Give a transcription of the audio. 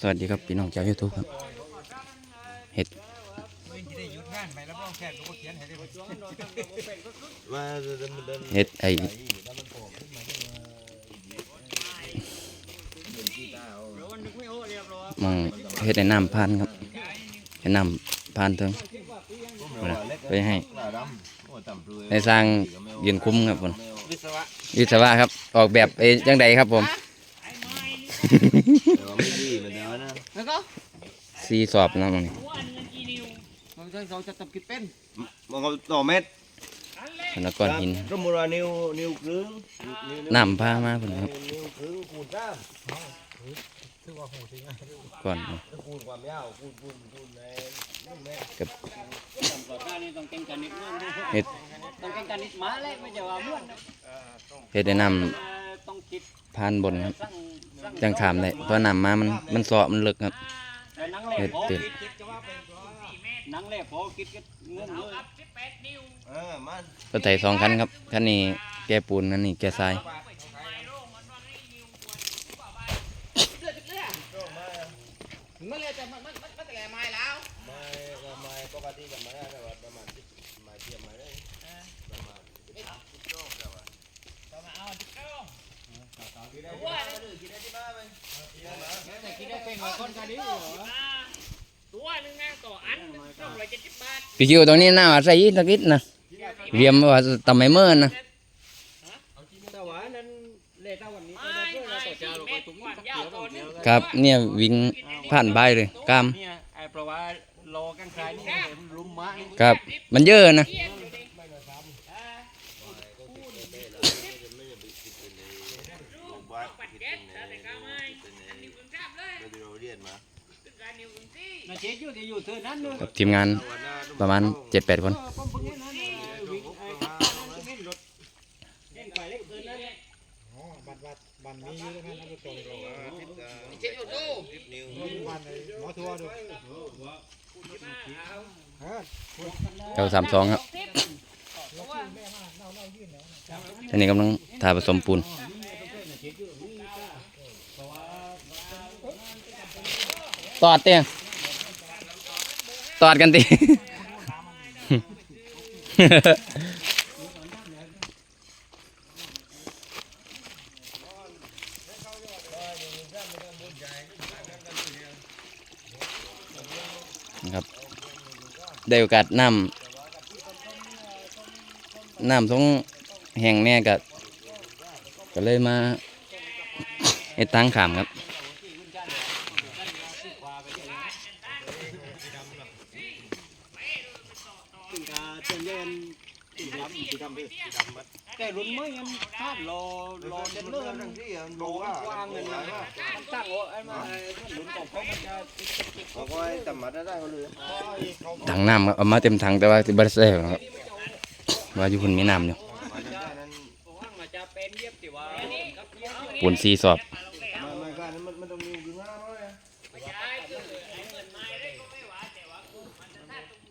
สวัสดีครับพี่น้องชาวยูทูบครับเห็ดเห็ดไอมองเห็ดในน้ำพานครับเห็ดน้ำพานเถิงไปให้หน้าดำโอ้ต่ำเปลือยในสร้างยืนคุ้มครับผมวิศวะครับออกแบบเอ้ยังไงครับผม แต่ว่าไม่ดีเหมือนเดิมนะแล้วก็ซีสอบนะตรงนี้เราจะเราจะทำกินเป็นมองเขาต่อเม็ดแล้วก้อนหินสมมติว่านิ้วนิ้วครึ่งนิ้วน้ำพามาผมครับนิ้วครึ่งคูณสามก้อนคูณความยาวคูณคูณคูณในนิ้วเม็ดกับก่อนหน้านี้ต้องเก่งกันนิดนึงเห็ดต้องเก่งกันนิดมาเลยไม่ใช่ว่าเมื่อนเห็ดในน้ ต้องคิดำพานบนครับสั่งสั่งจังขามได้เพราะน้ำมามันมันเสาะมันลึกครับแต่นังเล่เห็ดพอติดคิดคิดก็ว่าเป็นนังเล่พอคิดก็เงื่อนเลยเออมันรถไถสองคันครับคันนี้แกปูนคันนี้แกทรายมันเลยแต่มันมันมันแต่ไม้แล้วไม่ก็ไม่ปกติกับไม่ได้แต่ว่าประมาณสิบไม้เทียมไม้ได้ประมาณสิบสิบโลแต่ว่ากินได้กินได้ที่บ้านไหมกินได้ไหม แตัวนึงนะต่ออันสองร้อยเจ็ดสิบบาทพี่คิวตรงนี้น่าใส่อีกสักนิดนะเวียมว่าทำไมเมื่อนะแต่ว่านั้นเล่ถ้าวันนี้ไม่เมตรกว่ายาวต่อหนึงครับเนี่ยวิ่งผ่านใบเลยกล้ามครับมันเยอะนะ เทียนอยู่ดิโรงพยาบาลปัดแก๊สแต่ก็ไม่อันนี้คุณทราบเลยที่เราเรียนมาตึกการนิ้วคุณที่นาเจ๊อยู่ที่อยู่เธอนั้นเลยกับทีมงานประมาณเจ็ดแปดคนผมพวกนี้นะวิ่งไอ้เล่นรถเล่นไปเล่นเกินนั่นบัตรบัตรบัตรมีอยู่ตรงนั้นนะผู้ชมเจ็ดอยู่ตู้นิ้วบัตรไอ้หมอทัวร์ดูเออเจ้าสามสองครับทีนี้กำลังทาผสมปูน ตอดเตียงตอดกันตีครับ ได้โอกาสน้ำน้ำทรงแห้งแน่ก็ก็เลยมา เฮ็ดทางขามครับถึงกาเจนเย็นอีกรับอีกทำด้วยแต่รุ่นไม่ยังคาดรอรอเดินเลื่อนทั้งที่โลรู้กว่าว้างเงินนะมันตั้งโอ้ไอ้มารุ่นของเขามันจะเขาก็ให้จำมัดได้เขาเลยถังน้ำครับเอามาเต็มถังแต่ว่าที่บริษัทครับว่าอยู่คุณมีน้ำอยู่มาได้นั้น